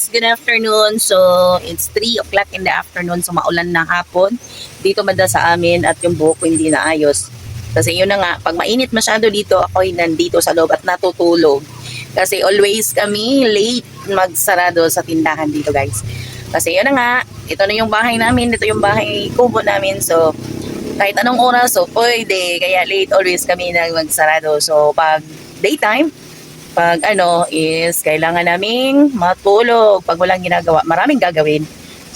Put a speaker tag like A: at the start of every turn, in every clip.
A: guys, good afternoon. So, it's 3 o'clock in the afternoon. So, maulan na hapon. Dito banda sa amin at yung buhok ko hindi naayos. Kasi yun na nga, pag mainit masyado dito, ako'y nandito sa loob at natutulog. Kasi always kami late magsarado sa tindahan dito guys. Kasi yun na nga, ito na yung bahay namin, ito yung bahay kubo namin. So, kahit anong oras, so pwede. Kaya late always kami na magsarado. So, pag daytime, pag ano is kailangan naming matulog pag walang ginagawa. Maraming gagawin.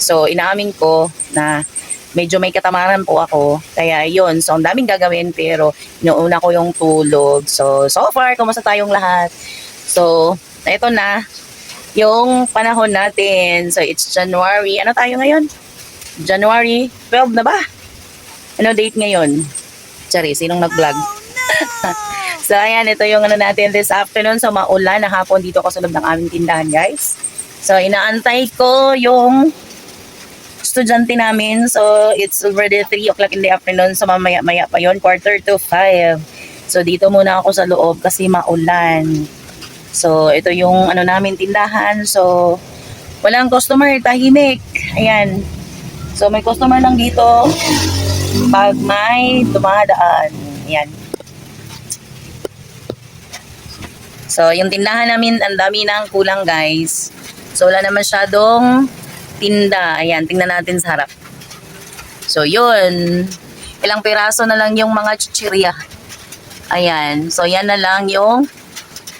A: So, inaamin ko na medyo may katamaran po ako. Kaya yun, so ang daming gagawin pero inuuna ko yung tulog. So, so far, kumusta tayong lahat? So, ito na yung panahon natin. So, it's January. Ano tayo ngayon? January 12 na ba? Ano date ngayon? Chari, sinong nag-vlog? so, ayan, ito yung ano natin this afternoon. So, maulan na hapon dito ako sa loob ng aming tindahan, guys. So, inaantay ko yung estudyante namin. So, it's already 3 o'clock in the afternoon. So, mamaya-maya pa yon quarter to 5. So, dito muna ako sa loob kasi maulan. So, ito yung ano namin tindahan. So, walang customer, tahimik. Ayan. So, may customer lang dito pag may dumadaan. Ayan. So, yung tindahan namin, ang dami ng kulang, guys. So, wala na masyadong tinda. Ayan, tingnan natin sa harap. So, yun. Ilang piraso na lang yung mga chichirya. Ayan. So, yan na lang yung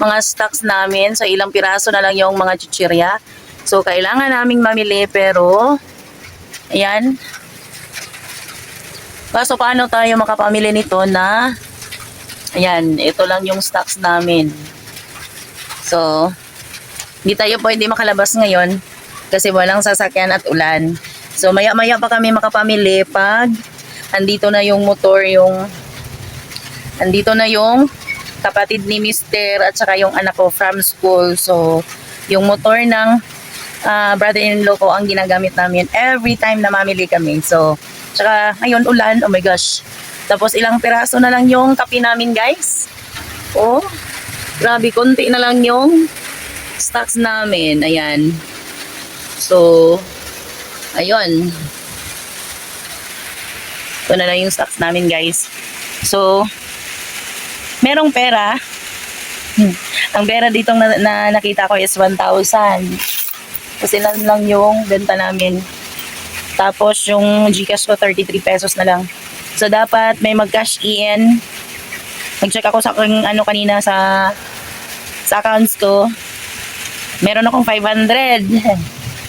A: mga stocks namin. So, ilang piraso na lang yung mga chichirya. So, kailangan naming mamili pero ayan. Kaso, paano tayo makapamili nito na ayan, ito lang yung stocks namin. So, hindi tayo pwede makalabas ngayon kasi walang sasakyan at ulan. So, maya-maya pa kami makapamili pag andito na yung motor, yung andito na yung kapatid ni Mister at saka yung anak ko from school. So, yung motor ng ah, brother-in-law ko ang ginagamit namin every time na mamili kami. So, tsaka ngayon ulan, oh my gosh. Tapos ilang piraso na lang yung kape namin guys. Oh, grabe, konti na lang yung stocks namin. Ayan. So, ayun. Ito na lang yung stocks namin guys. So, merong pera. Hmm. Ang pera dito na, na nakita ko is 1,000. Kasi lang lang yung benta namin. Tapos yung Gcash ko 33 pesos na lang. So dapat may mag-cash in. Nag-check ako sa aking ano kanina sa sa accounts ko. Meron akong 500.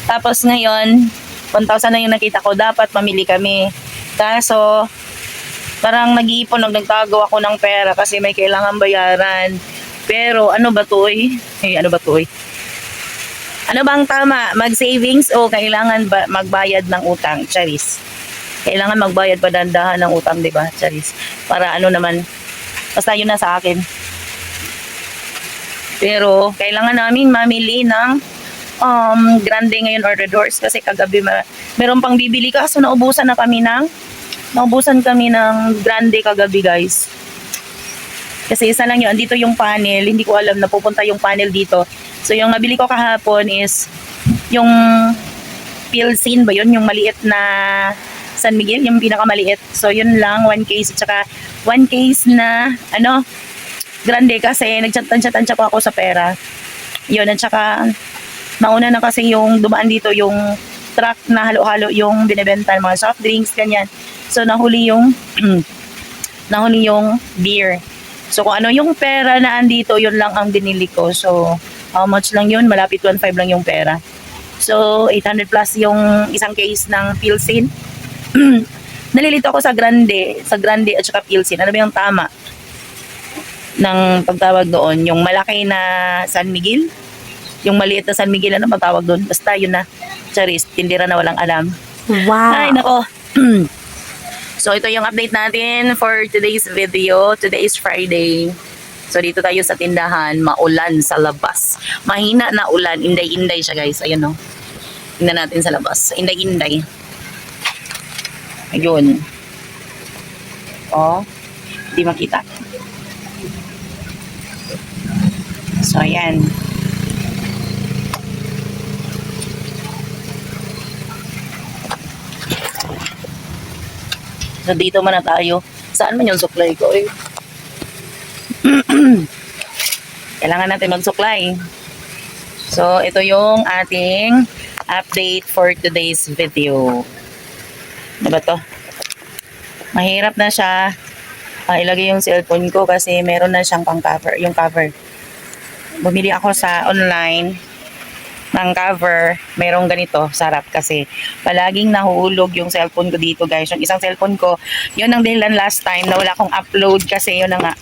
A: Tapos ngayon, 1,000 na yung nakita ko. Dapat mamili kami. Kaso, parang nag-iipon, nag nagtago ako ng pera kasi may kailangan bayaran. Pero ano ba to eh? Eh, ano ba to eh? Ano bang tama? Mag-savings o kailangan ba magbayad ng utang? Charis. Kailangan magbayad pa dandahan ng utang, di ba? Charis. Para ano naman, basta yun na sa akin. Pero, kailangan namin mamili ng um, grande ngayon or the doors kasi kagabi ma- meron pang bibili kaso naubusan na kami ng naubusan kami ng grande kagabi guys. Kasi isa lang yun, andito yung panel, hindi ko alam na pupunta yung panel dito. So yung nabili ko kahapon is yung Pilsin ba yun, yung maliit na San Miguel, yung pinakamaliit. So yun lang, one case at saka one case na ano, grande kasi nagchat-chat-chat po ako sa pera. Yun, at saka nauna na kasi yung dumaan dito yung truck na halo-halo yung binibenta ng mga soft drinks, ganyan. So nahuli yung nahuli yung beer. So kung ano yung pera na andito, yun lang ang binili ko. So how much lang yun? Malapit 1.5 lang yung pera. So 800 plus yung isang case ng Pilsin. Nalilito ako sa Grande, sa Grande at saka Pilsin. Ano ba yung tama? ng pagtawag doon, yung malaki na San Miguel, yung maliit na San Miguel, ano pagtawag doon? Basta yun na, charis, tindira na walang alam.
B: Wow.
A: Ay, nako. so, ito yung update natin for today's video. Today is Friday. So, dito tayo sa tindahan. Maulan sa labas. Mahina na ulan. Inday-inday siya, guys. Ayun, no. Tingnan natin sa labas. Inday-inday. Ayun. O, oh, hindi makita. So, ayan. So, dito man na tayo. Saan man yung supply ko eh? Kailangan natin mag-supply. So, ito yung ating update for today's video. Ano ba to? Mahirap na siya ah, ilagay yung cellphone ko kasi meron na siyang pang cover, yung cover. Bumili ako sa online ng cover, merong ganito, sarap kasi palaging nahuhulog yung cellphone ko dito guys. Yung isang cellphone ko, yun ang dahilan last time na wala akong upload kasi yun na nga.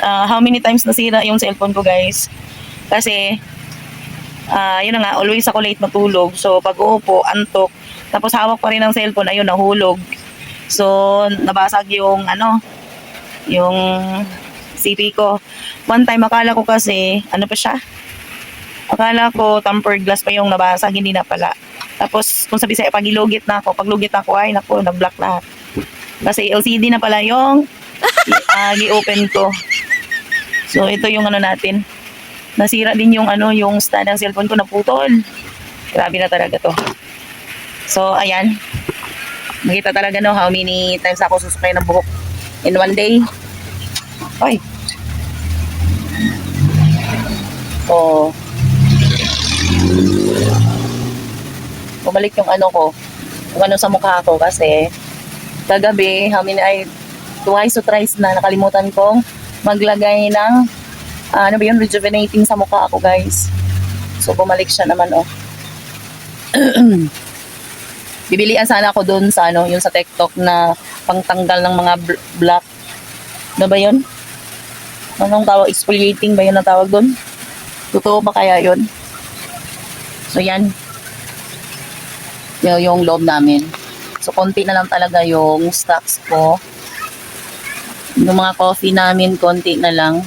A: Ah, how many times nasira yung cellphone ko guys? Kasi, ah yun na nga, always ako late matulog. So, pag uupo, antok, tapos hawak pa rin ang cellphone, ayun, nahulog. So, nabasag yung ano, yung CP ko. One time, akala ko kasi, ano pa siya? Akala ko tempered glass pa yung nabasag, hindi na pala. Tapos, kung sabi sa'yo, pag ilugit na ako, pag lugit na ako, ay naku, nag-block lahat. Kasi LCD na pala yung uh, gi-open ko. So, ito yung ano natin. Nasira din yung ano, yung stand ng cellphone ko naputol. Grabe na talaga to. So, ayan. Makita talaga no, how many times ako susukay ng buhok in one day. Ay. So, bumalik yung ano ko, yung ano sa mukha ko kasi kagabi, how many ay twice or thrice na nakalimutan kong maglagay ng ah, ano ba yun, rejuvenating sa mukha ko guys. So bumalik siya naman oh. Bibilian sana ako doon sa ano, yung sa TikTok na pangtanggal ng mga bl- black. Ano ba yun? Anong tawag? Exfoliating ba yun ang tawag doon? Totoo ba kaya yun? So yan. Yung, yung loob namin. So konti na lang talaga yung stocks ko. Yung mga coffee namin, konti na lang.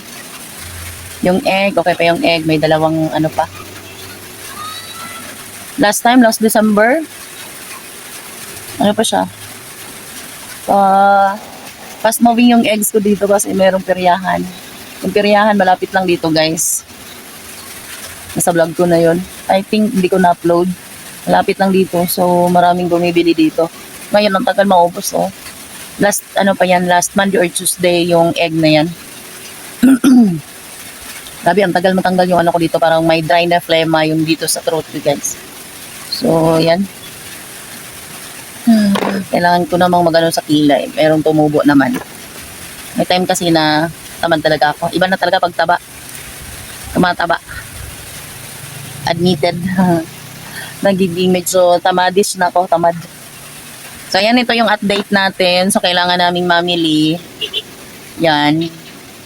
A: Yung egg, okay pa yung egg. May dalawang ano pa. Last time, last December, ano pa siya? Uh, fast moving yung eggs ko dito kasi merong peryahan. Yung peryahan, malapit lang dito guys. Nasa vlog ko na yon. I think hindi ko na-upload. Malapit lang dito. So, maraming bumibili dito. Ngayon, ang tagal maubos, oh. Last, ano pa yan, last Monday or Tuesday yung egg na yan. Grabe, ang tagal matanggal yung ano ko dito. Parang may dry na phlegma yung dito sa throat ko, guys. So, yan. Hmm, Kailangan ko namang magano sa kilay. Merong tumubo naman. May time kasi na tamad talaga ako. Iba na talaga pagtaba. Tumataba. Admitted. Nagiging medyo tamadish na ako. Tamad. So, yan. Ito yung update natin. So, kailangan naming mamili. Yan.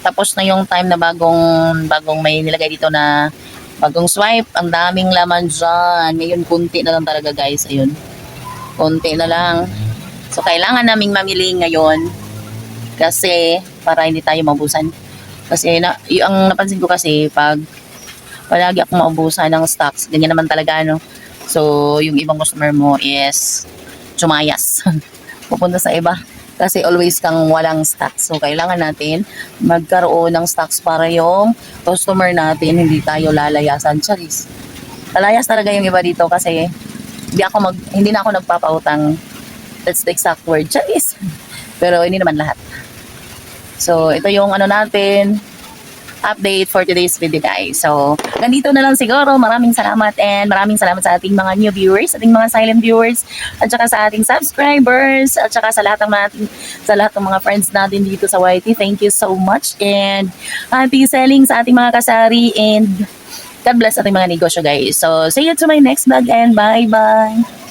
A: Tapos na yung time na bagong bagong may nilagay dito na bagong swipe. Ang daming laman dyan. Ngayon, kunti na lang talaga guys. Ayun. Konti na lang. So, kailangan naming mamili ngayon kasi para hindi tayo mabusan. Kasi na, y- ang napansin ko kasi pag palagi ako maubusan ng stocks, ganyan naman talaga, no? So, yung ibang customer mo is chumayas. Pupunta sa iba. Kasi always kang walang stocks. So, kailangan natin magkaroon ng stocks para yung customer natin hindi tayo lalayasan. Charis. Lalayas talaga yung iba dito kasi hindi ako mag hindi na ako nagpapautang. That's the exact word. Charis pero hindi naman lahat. So ito yung ano natin update for today's video guys. So ganito na lang siguro. Maraming salamat and maraming salamat sa ating mga new viewers ating mga silent viewers at saka sa ating subscribers at saka sa lahat ng natin sa lahat ng mga friends natin dito sa YT thank you so much. And happy selling sa ating mga kasari and God bless ating mga negosyo guys. So, see you to my next vlog and bye-bye!